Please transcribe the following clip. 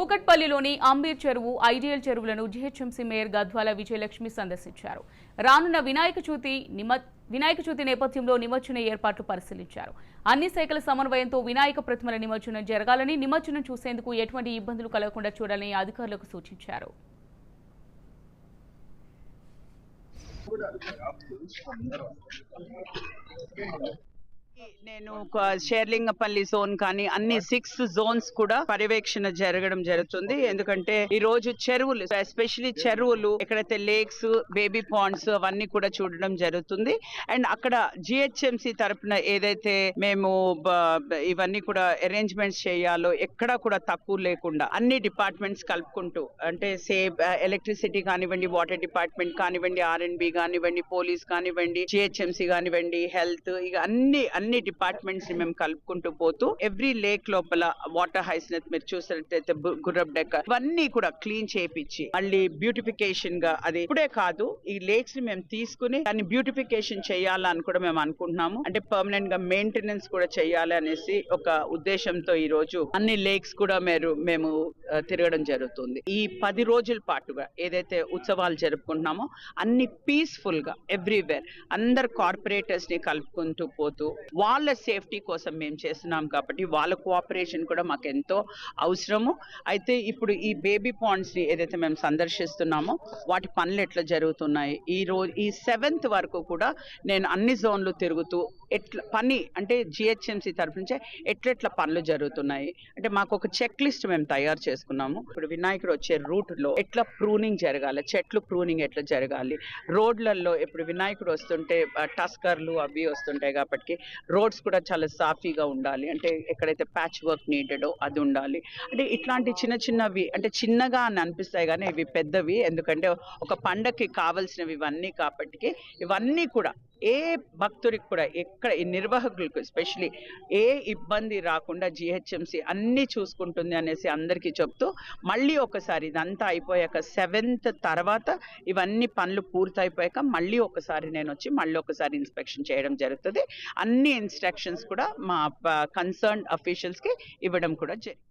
కూకట్పల్లిలోని అంబీర్ చెరువు ఐడియల్ చెరువులను GHMC mayor Gadwal Vijayalakshmi సందర్శించారు. రానున్న వినాయక చవితి నిమ వినాయక చవితి నేపథ్యంలో నిమజ్జన ఏర్పాట్లు పరిశీలించారు. అన్ని శాఖల సమన్వయంతో వినాయక ప్రతిమల నిమజ్జనం జరగాలని నిమజ్జనం చూసేందుకు ఎటువంటి ఇబ్బందులు కలగకుండా చూడాలని అధికారులకు సూచించారు. నేను షేర్లింగపల్లి జోన్ కానీ అన్ని సిక్స్ జోన్స్ కూడా పర్యవేక్షణ జరగడం జరుగుతుంది. ఎందుకంటే ఈ రోజు చెరువులు ఎస్పెషలీ చెరువులు. ఎక్కడైతే లేక్స్ బేబీ పాండ్స్ అవన్నీ కూడా చూడడం జరుగుతుంది. అండ్ అక్కడ జిహెచ్ఎంసి తరపున ఏదైతే మేము ఇవన్నీ కూడా అరేంజ్మెంట్స్ చేయాలో ఎక్కడా కూడా తక్కువ లేకుండా అన్ని డిపార్ట్మెంట్స్ కలుపుకుంటూ అంటే సే ఎలక్ట్రిసిటీ కానివ్వండి వాటర్ డిపార్ట్మెంట్ కానివ్వండి ఆర్ఎండ్బి కానివ్వండి పోలీస్ కానివ్వండి జిహెచ్ఎంసి కానివ్వండి హెల్త్ ఇక అన్ని అన్ని డిపార్ట్మెంట్స్ని మేము కలుపుకుంటూ పోతూ ఎవ్రీ లేక్ లోపల వాటర్ హైస్నెత్ మీరు చూసినట్టయితే గుర్రబ్ డెక్క ఇవన్నీ కూడా క్లీన్ చేపించి మళ్ళీ బ్యూటిఫికేషన్గా అది ఇప్పుడే కాదు ఈ లేక్స్ని మేము తీసుకుని దాన్ని బ్యూటిఫికేషన్ చేయాలని కూడా మేము అనుకుంటున్నాము. అంటే పర్మనెంట్గా మెయింటెనెన్స్ కూడా చేయాలి అనేసి ఒక ఉద్దేశంతో ఈ రోజు అన్ని లేక్స్ కూడా మీరు మేము తిరగడం జరుగుతుంది. ఈ పది రోజుల పాటుగా ఏదైతే ఉత్సవాలు జరుపుకుంటున్నామో అన్ని పీస్ఫుల్గా ఎవ్రీవేర్ అందరు కార్పొరేటర్స్ని కలుపుకుంటూ పోతూ వాళ్ళ సేఫ్టీ కోసం మేము చేస్తున్నాం కాబట్టి వాళ్ళ కోఆపరేషన్ కూడా మాకు ఎంతో అవసరము. అయితే ఇప్పుడు ఈ బేబీ పాండ్స్ని ఏదైతే మేము సందర్శిస్తున్నామో వాటి పనులు ఎట్లా జరుగుతున్నాయి? ఈ రోజు ఈ సెవెంత్ వరకు కూడా నేను అన్ని జోన్లు తిరుగుతూ ఎట్లా పని అంటే జిహెచ్ఎంసీ తరఫు నుంచే ఎట్లెట్లా పనులు జరుగుతున్నాయి? అంటే మాకు ఒక చెక్ లిస్ట్ మేము తయారు చేసుకున్నాము. ఇప్పుడు వినాయకుడు వచ్చే రూట్లో ఎట్లా ప్రూనింగ్ జరగాలి? చెట్లు ప్రూనింగ్ ఎట్లా జరగాలి? రోడ్లలో ఇప్పుడు వినాయకుడు వస్తుంటే టస్కర్లు అవి వస్తుంటాయి కాబట్టి రోడ్స్ కూడా చాలా సాఫీగా ఉండాలి. అంటే ఎక్కడైతే ప్యాచ్ వర్క్ నీడెడో అది ఉండాలి. అంటే ఇట్లాంటి చిన్న చిన్నవి అంటే చిన్నగా అని అనిపిస్తాయి కానీ ఇవి పెద్దవి. ఎందుకంటే ఒక పండగకి కావాల్సినవి ఇవన్నీ కాబట్టి ఇవన్నీ కూడా ఏ భక్తుడికి కూడా ఎక్కడ ఈ నిర్వాహకులకు ఎస్పెషలీ ఏ ఇబ్బంది రాకుండా జిహెచ్ఎంసి అన్నీ చూసుకుంటుంది అనేసి అందరికీ చెప్తూ మళ్ళీ ఒకసారి ఇదంతా అయిపోయాక సెవెంత్ తర్వాత ఇవన్నీ పనులు పూర్తయిపోయాక మళ్ళీ ఒకసారి నేను వచ్చి మళ్ళీ ఒకసారి ఇన్స్పెక్షన్ చేయడం జరుగుతుంది. అన్ని ఇన్స్ట్రక్షన్స్ కూడా మా కన్సర్న్ అఫీషియల్స్కి ఇవ్వడం కూడా జరిగింది.